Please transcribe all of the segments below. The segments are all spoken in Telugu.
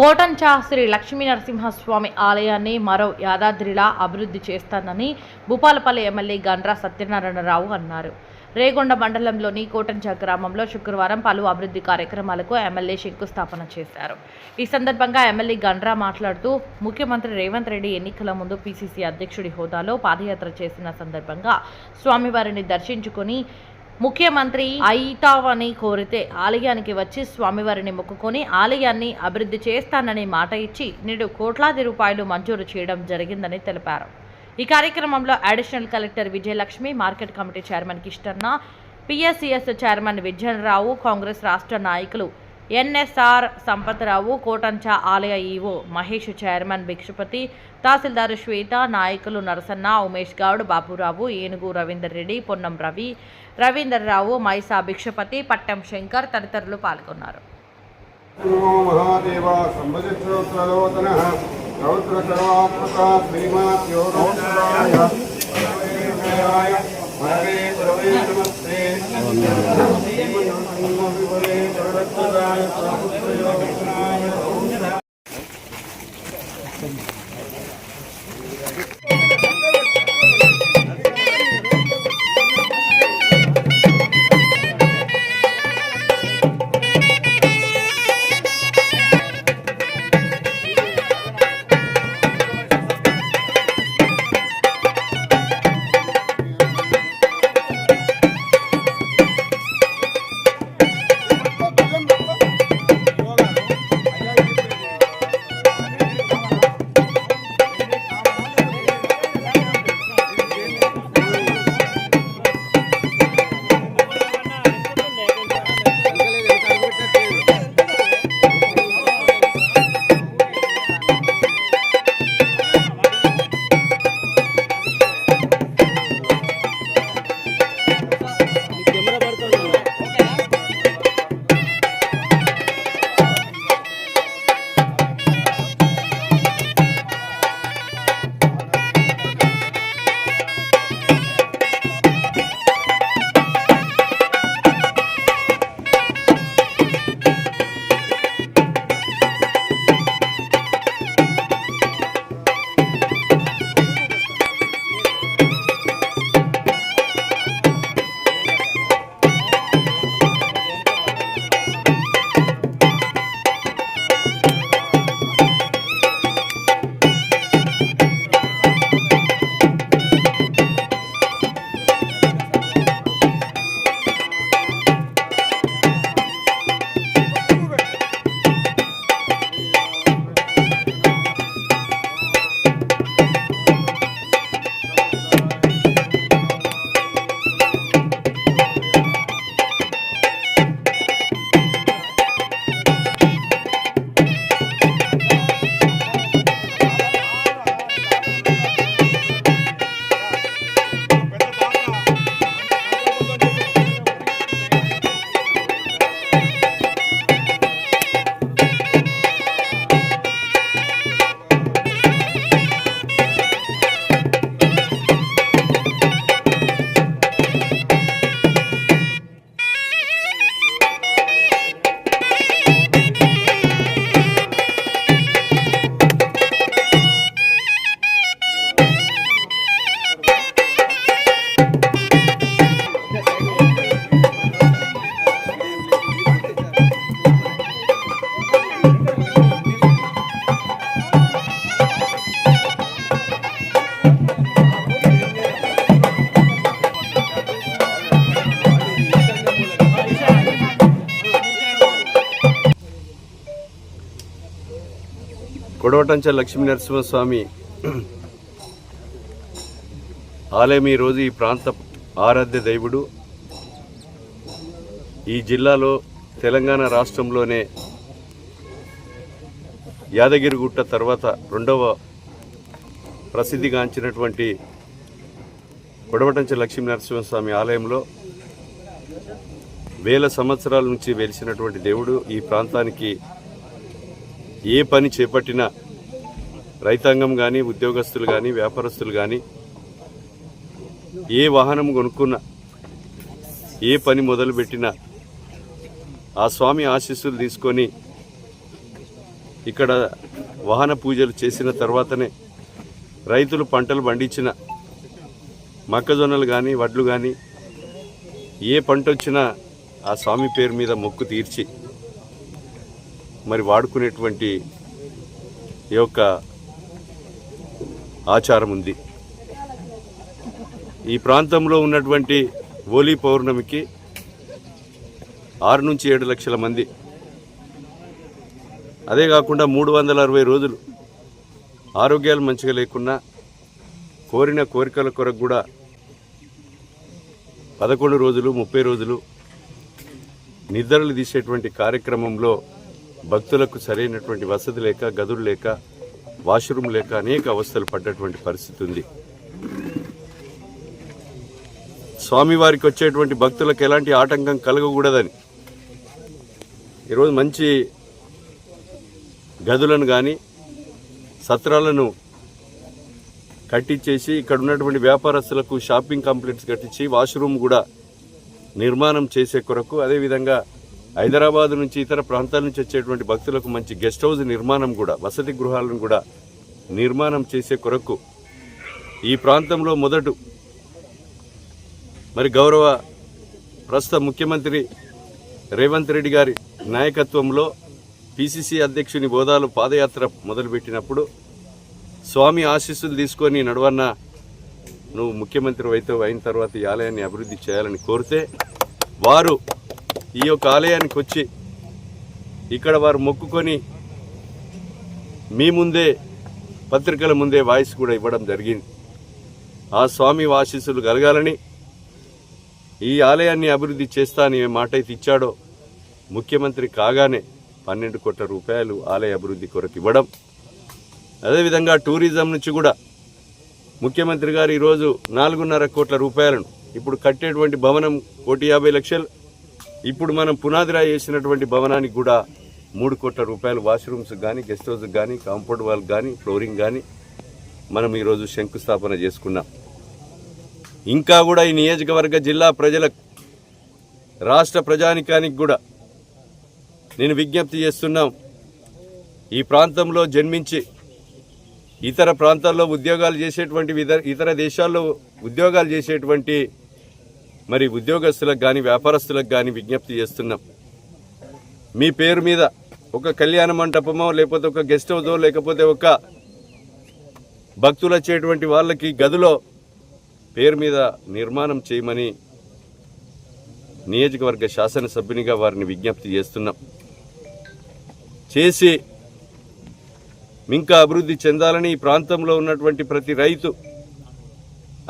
కోటంచా శ్రీ లక్ష్మీ నరసింహస్వామి ఆలయాన్ని మరో యాదాద్రిలా అభివృద్ధి చేస్తానని భూపాలపల్లి ఎమ్మెల్యే గండ్రా సత్యనారాయణరావు అన్నారు. రేగొండ మండలంలోని కోటంచా గ్రామంలో శుక్రవారం పలు అభివృద్ధి కార్యక్రమాలకు ఎమ్మెల్యే శంకుస్థాపన చేశారు. ఈ సందర్భంగా ఎమ్మెల్యే గండ్రా మాట్లాడుతూ ముఖ్యమంత్రి రేవంత్ రెడ్డి ఎన్నికల ముందు పిసిసి అధ్యక్షుడి హోదాలో పాదయాత్ర చేసిన సందర్భంగా స్వామివారిని దర్శించుకొని ముఖ్యమంత్రి అయితావని కోరితే ఆలయానికి వచ్చి స్వామివారిని మొక్కుకొని ఆలయాన్ని అభివృద్ధి చేస్తానని మాట ఇచ్చి నేడు కోట్లాది రూపాయలు మంజూరు చేయడం జరిగిందని తెలిపారు. ఈ కార్యక్రమంలో additional collector Vijayalakshmi market committee chairman Kishtanna PSCS chairman Vijayanarao Congress రాష్ట్ర నాయకులు ఎన్ఎస్ఆర్ సంపత్రావు కోటంచా ఆలయ ఈవో మహేష్ చైర్మన్ భిక్షపతి తహసీల్దార్ శ్వేత నాయకులు నరసన్న ఉమేష్ గౌడ్ బాబురావు ఏనుగు రవీందర్ రెడ్డి పొన్నం రవి రవీందర్ రావు మైసా భిక్షపతి పట్టం శంకర్ తదితరులు పాల్గొన్నారు. నమో யோகத்ராய பிரபுத்த யோகத்ராய కొడవటంచ లక్ష్మీ నరసింహస్వామి ఆలయం ఈరోజు ఈ ప్రాంత ఆరాధ్య దైవుడు. ఈ జిల్లాలో తెలంగాణ రాష్ట్రంలోనే యాదగిరిగుట్ట తర్వాత రెండవ ప్రసిద్ధిగాంచినటువంటి కొడవటంచ లక్ష్మీ నరసింహస్వామి ఆలయంలో వేల సంవత్సరాల నుంచి వెలిసినటువంటి దేవుడు ఈ ప్రాంతానికి ఏ పని చేపట్టినా రైతాంగం కానీ ఉద్యోగస్తులు కానీ వ్యాపారస్తులు కానీ ఏ వాహనం కొనుక్కున్నా ఏ పని మొదలుపెట్టినా ఆ స్వామి ఆశీస్సులు తీసుకొని ఇక్కడ వాహన పూజలు చేసిన తర్వాతనే రైతులు పంటలు పండించిన మొక్కజొన్నలు కానీ వడ్లు కానీ ఏ పంట వచ్చినా ఆ స్వామి పేరు మీద మొక్కు తీర్చి మరి వాడుకునేటువంటి ఈ యొక్క ఆచారం ఉంది. ఈ ప్రాంతంలో ఉన్నటువంటి హోలీ పౌర్ణమికి ఆరు నుంచి ఏడు లక్షల మంది. అదే కాకుండా మూడు వందల అరవై రోజులు ఆరోగ్యాలు మంచిగా లేకున్నా కోరిన కోరికల కొరకు కూడా పదకొండు రోజులు ముప్పై రోజులు నిద్రలు తీసేటువంటి కార్యక్రమంలో భక్తులకు సరైనటువంటి వసతి లేక గదులు లేక వాష్రూమ్ లేక అనేక అవస్థలు పడ్డటువంటి పరిస్థితి ఉంది. స్వామివారికి వచ్చేటువంటి భక్తులకు ఎలాంటి ఆటంకం కలగకూడదని. ఈరోజు మంచి గదులను కానీ సత్రాలను కట్టించేసి ఇక్కడ ఉన్నటువంటి వ్యాపారస్తులకు షాపింగ్ కాంప్లెక్స్ కట్టించి వాష్రూమ్ కూడా నిర్మాణం చేసే కొరకు అదేవిధంగా హైదరాబాద్ నుంచి ఇతర ప్రాంతాల నుంచి వచ్చేటువంటి భక్తులకు మంచి గెస్ట్ హౌస్ నిర్మాణం కూడా వసతి గృహాలను కూడా నిర్మాణం చేసే కొరకు ఈ ప్రాంతంలో మొదట మరి గౌరవ ప్రస్తుత ముఖ్యమంత్రి రేవంత్ రెడ్డి గారి నాయకత్వంలో పిసిసి అధ్యక్షుని బోధాలు పాదయాత్ర మొదలుపెట్టినప్పుడు స్వామి ఆశీస్సులు తీసుకొని నడవన్న నువ్వు ముఖ్యమంత్రి అయితే అయిన తర్వాత ఈ ఆలయాన్ని అభివృద్ధి చేయాలని కోరితే వారు ఈ యొక్క ఆలయానికి వచ్చి ఇక్కడ వారు మొక్కుకొని మీ ముందే పత్రికల ముందే వాయిస్ కూడా ఇవ్వడం జరిగింది. ఆ స్వామి ఆశీస్సులు కలగాలని ఈ ఆలయాన్ని అభివృద్ధి చేస్తా అని ఏ మాట అయితే ఇచ్చాడో ముఖ్యమంత్రి కాగానే పన్నెండు కోట్ల రూపాయలు ఆలయ అభివృద్ధి కొరకు ఇవ్వడం. అదేవిధంగా టూరిజం నుంచి కూడా ముఖ్యమంత్రి గారు ఈరోజు నాలుగున్నర కోట్ల రూపాయలను ఇప్పుడు కట్టేటువంటి భవనం కోటి యాభై లక్షలు. ఇప్పుడు మనం పునాదిరా వేసినటువంటి భవనానికి కూడా మూడు కోట్ల రూపాయలు వాష్రూమ్స్ కానీ గెస్ట్ హౌస్ కానీ కాంపౌండ్ వాల్ కానీ ఫ్లోరింగ్ కానీ మనం ఈరోజు శంకుస్థాపన చేసుకున్నాం. ఇంకా కూడా ఈ నియోజకవర్గ జిల్లా ప్రజలకు రాష్ట్ర ప్రజానికానికి కూడా నేను విజ్ఞప్తి చేస్తున్నాం. ఈ ప్రాంతంలో జన్మించి ఇతర ప్రాంతాల్లో ఉద్యోగాలు చేసేటువంటి ఇతర దేశాల్లో ఉద్యోగాలు చేసేటువంటి మరి ఉద్యోగస్తులకు కానీ వ్యాపారస్తులకు కానీ విజ్ఞప్తి చేస్తున్నాం. మీ పేరు మీద ఒక కళ్యాణ మంటపమో లేకపోతే ఒక గెస్ట్ హౌసో లేకపోతే ఒక భక్తులు వచ్చేటువంటి వాళ్ళకి గదిలో పేరు మీద నిర్మాణం చేయమని నియోజకవర్గ శాసనసభ్యునిగా వారిని విజ్ఞప్తి చేస్తున్నాం. చేసి ఇంకా అభివృద్ధి చెందాలని ఈ ప్రాంతంలో ఉన్నటువంటి ప్రతి రైతు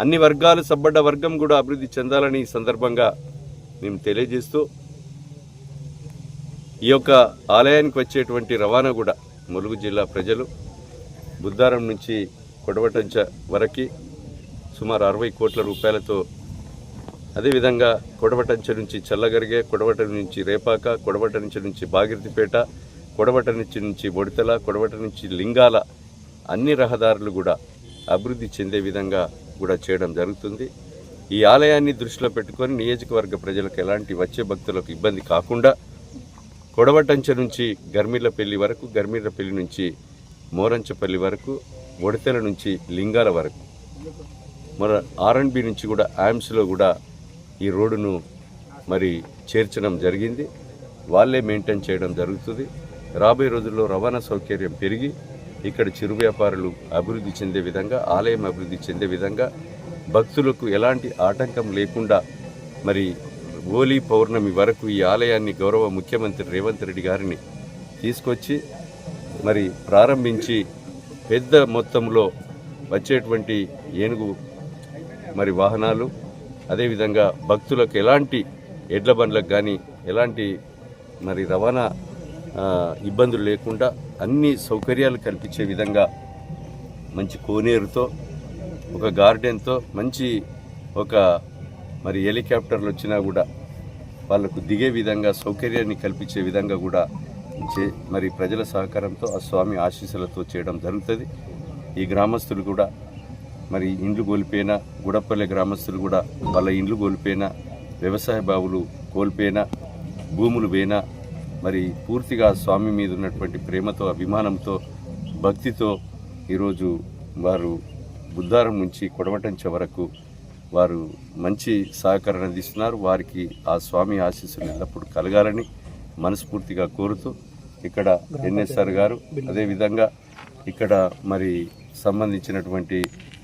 అన్ని వర్గాలు సబ్బడ్డ వర్గం కూడా అభివృద్ధి చెందాలని ఈ సందర్భంగా మేము తెలియజేస్తూ ఈ యొక్క ఆలయానికి వచ్చేటువంటి రవాణా కూడా ములుగు జిల్లా ప్రజలు బుద్ధారం నుంచి కొడవటంచ వరకు సుమారు అరవై కోట్ల రూపాయలతో అదేవిధంగా కొడవటంచ నుంచి చల్లగరిగే కొడవట నుంచి రేపాక కొడవట నుంచి నుంచి బాగిరితిపేట కొడవట నుంచి నుంచి బొడితల కొడవట నుంచి లింగాల అన్ని రహదారులు కూడా అభివృద్ధి చెందే విధంగా కూడా చేయడం జరుగుతుంది. ఈ ఆలయాన్ని దృష్టిలో పెట్టుకొని నియోజకవర్గ ప్రజలకు ఎలాంటి వచ్చే భక్తులకు ఇబ్బంది కాకుండా కొడవటంచ నుంచి గర్మిళ్ళపల్లి వరకు గర్మిళ్ళపల్లి నుంచి మోరంచపల్లి వరకు ఒడితెల నుంచి లింగాల వరకు. మన ఆర్ఎండ్బి నుంచి కూడా ఆమ్స్లో కూడా ఈ రోడ్డును మరి చేర్చడం జరిగింది. వాళ్ళే మెయింటైన్ చేయడం జరుగుతుంది. రాబోయే రోజుల్లో రవాణా సౌకర్యం పెరిగి ఇక్కడ చిరు వ్యాపారులు అభివృద్ధి చెందే విధంగా ఆలయం అభివృద్ధి చెందే విధంగా భక్తులకు ఎలాంటి ఆటంకం లేకుండా మరి హోలీ పౌర్ణమి వరకు ఈ ఆలయాన్ని గౌరవ ముఖ్యమంత్రి రేవంత్ రెడ్డి గారిని తీసుకొచ్చి మరి ప్రారంభించి పెద్ద మొత్తంలో వచ్చేటువంటి ఏనుగు మరి వాహనాలు అదేవిధంగా భక్తులకు ఎలాంటి ఎడ్ల బండ్లకు కానీ ఎలాంటి మరి రవాణా ఇబ్బందులు లేకుండా అన్ని సౌకర్యాలు కల్పించే విధంగా మంచి కోనేరుతో ఒక గార్డెన్తో మంచి ఒక మరి హెలికాప్టర్లు వచ్చినా కూడా వాళ్ళకు దిగే విధంగా సౌకర్యాన్ని కల్పించే విధంగా కూడా చే మరి ప్రజల సహకారంతో ఆ స్వామి ఆశీస్సులతో చేయడం జరుగుతుంది. ఈ గ్రామస్తులు కూడా మరి ఇండ్లు కోల్పోయినా గుడపల్లె గ్రామస్తులు కూడా వాళ్ళ ఇండ్లు కోల్పోయినా వ్యవసాయ బావులు కోల్పోయినా భూములు పోయినా మరి పూర్తిగా స్వామి మీద ఉన్నటువంటి ప్రేమతో అభిమానంతో భక్తితో ఈరోజు వారు బుద్ధారం నుంచి కొడవటంచ వరకు వారు మంచి సహకరణ అందిస్తున్నారు. వారికి ఆ స్వామి ఆశీస్సులు ఎల్లప్పుడూ కలగాలని మనస్ఫూర్తిగా కోరుతూ ఇక్కడ ఎన్ఎస్ఆర్ గారు అదేవిధంగా ఇక్కడ మరి సంబంధించినటువంటి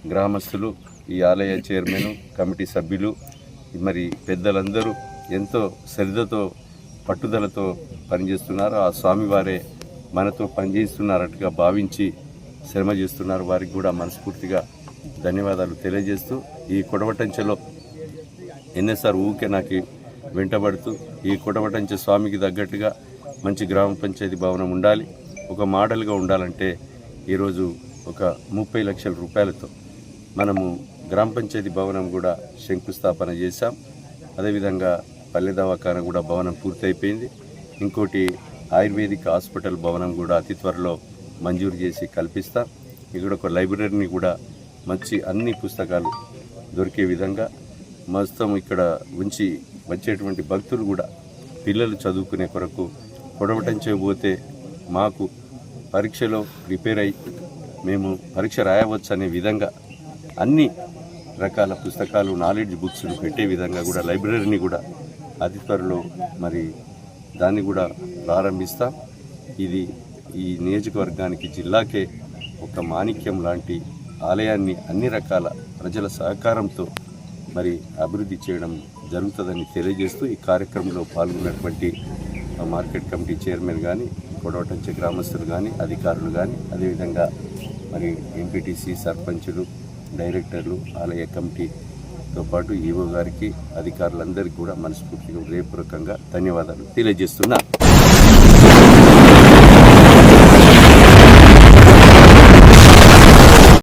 గ్రామస్తులు ఈ ఆలయ చైర్మన్ కమిటీ సభ్యులు మరి పెద్దలందరూ ఎంతో శ్రద్ధతో పట్టుదలతో పనిచేస్తున్నారు. ఆ స్వామివారే మనతో పనిచేస్తున్నారట్టుగా భావించి శ్రమ చేస్తున్నారు. వారికి కూడా మనస్ఫూర్తిగా ధన్యవాదాలు తెలియజేస్తూ ఈ కొడవటంచెలో ఎన్ఎస్ఆర్ ఊకే నాకు వెంటబడుతూ ఈ కొడవటంచె స్వామికి తగ్గట్టుగా మంచి గ్రామ పంచాయతీ భవనం ఉండాలి. ఒక మోడల్గా ఉండాలంటే ఈరోజు ఒక ముప్పై లక్షల రూపాయలతో మనము గ్రామ పంచాయతీ భవనం కూడా శంకుస్థాపన చేశాం. అదేవిధంగా పల్లె దవాఖాన కూడా భవనం పూర్తయిపోయింది. ఇంకోటి ఆయుర్వేదిక్ హాస్పిటల్ భవనం కూడా అతి త్వరలో మంజూరు చేసి కల్పిస్తాం. ఇక్కడ ఒక లైబ్రరీని కూడా మంచి అన్ని పుస్తకాలు దొరికే విధంగా మొత్తం ఇక్కడ ఉంచి వచ్చేటువంటి భక్తులు కూడా పిల్లలు చదువుకునే కొరకు పొడవటం చేయబోతే మాకు పరీక్షలో ప్రిపేర్ అయి మేము పరీక్ష రాయవచ్చు అనే విధంగా అన్ని రకాల పుస్తకాలు నాలెడ్జ్ బుక్స్ను పెట్టే విధంగా కూడా లైబ్రరీని కూడా అతి త్వరలో మరి దాన్ని కూడా ప్రారంభిస్తాం. ఇది ఈ నియోజకవర్గానికి జిల్లాకే ఒక మాణిక్యం లాంటి ఆలయాన్ని అన్ని రకాల ప్రజల సహకారంతో మరి అభివృద్ధి చేయడం జరుగుతుందని తెలియజేస్తూ ఈ కార్యక్రమంలో పాల్గొన్నటువంటి మార్కెట్ కమిటీ చైర్మన్ కానీ కొడవటంచ గ్రామస్తులు కానీ అధికారులు కానీ అదేవిధంగా మరి ఎంపీటీసీ సర్పంచులు డైరెక్టర్లు ఆలయ కమిటీ గారితో పాటు ఈవో గారికి అధికారులందరికీ కూడా మనస్ఫూర్తిగా హృదయపూర్వకంగా ధన్యవాదాలు తెలియజేస్తున్నా.